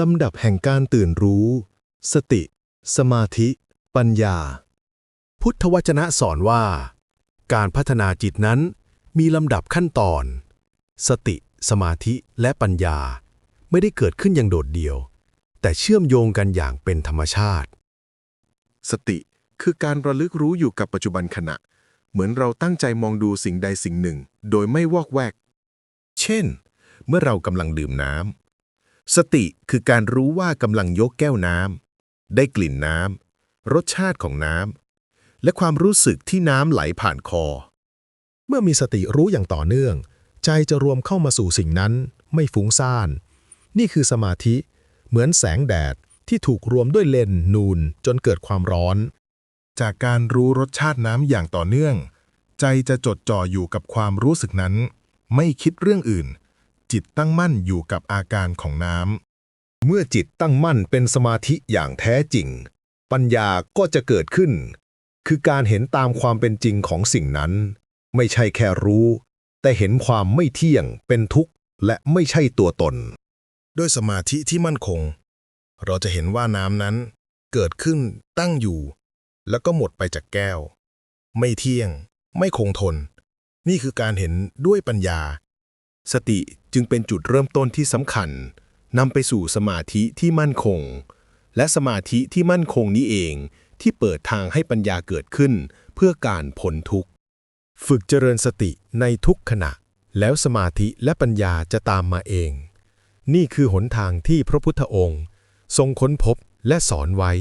ลำดับแห่งการตื่นรู้ สติ สมาธิ ปัญญา พุทธวจนะสอนว่า การพัฒนาจิตนั้นมีลำดับขั้นตอน สติ สมาธิและปัญญา ไม่ได้เกิดขึ้นอย่างโดดเดี่ยว แต่เชื่อมโยงกันอย่างเป็นธรรมชาติ สติคือการระลึกรู้อยู่กับปัจจุบันขณะ เหมือนเราตั้งใจมองดูสิ่งใดสิ่งหนึ่ง โดยไม่วอกแวก เช่น เมื่อเรากำลังดื่มน้ำ สติคือการรู้ว่ากำลังยกแก้วน้ำได้กลิ่นน้ำรสชาติของน้ำและความรู้สึกที่น้ำไหลผ่านคอ เมื่อมีสติรู้อย่างต่อเนื่อง ใจจะรวมเข้ามาสู่สิ่งนั้น ไม่ฟุ้งซ่าน นี่คือสมาธิ เหมือนแสงแดดที่ถูกรวมด้วยเลนนูนจนเกิดความร้อน จากการรู้รสชาติน้ำอย่างต่อเนื่อง ใจจะจดจ่ออยู่กับความรู้สึกนั้น ไม่คิดเรื่องอื่น จิตตั้งมั่นอยู่กับอาการของน้ำ เมื่อจิตตั้งมั่นเป็นสมาธิอย่างแท้จริง ปัญญาก็จะเกิดขึ้น คือการเห็นตามความเป็นจริงของสิ่งนั้น ไม่ใช่แค่รู้ แต่เห็นความไม่เที่ยง เป็นทุกข์ และไม่ใช่ตัวตน ด้วยสมาธิที่มั่นคง เราจะเห็นว่าน้ำนั้น เกิดขึ้นตั้งอยู่ แล้วก็หมดไปจากแก้ว ไม่เที่ยง ไม่คงทน นี่คือการเห็นด้วยปัญญา สติ จึงเป็นจุดเริ่มต้นที่สำคัญนำไปสู่สมาธิที่มั่นคง และสมาธิที่มั่นคงนี้เอง ที่เปิดทางให้ปัญญาเกิดขึ้น เพื่อการพ้นทุกข์ ฝึกเจริญสติในทุกขณะ แล้วสมาธิและปัญญาจะตามมาเอง นี่คือหนทางที่พระพุทธองค์ ทรงค้นพบและสอนไว้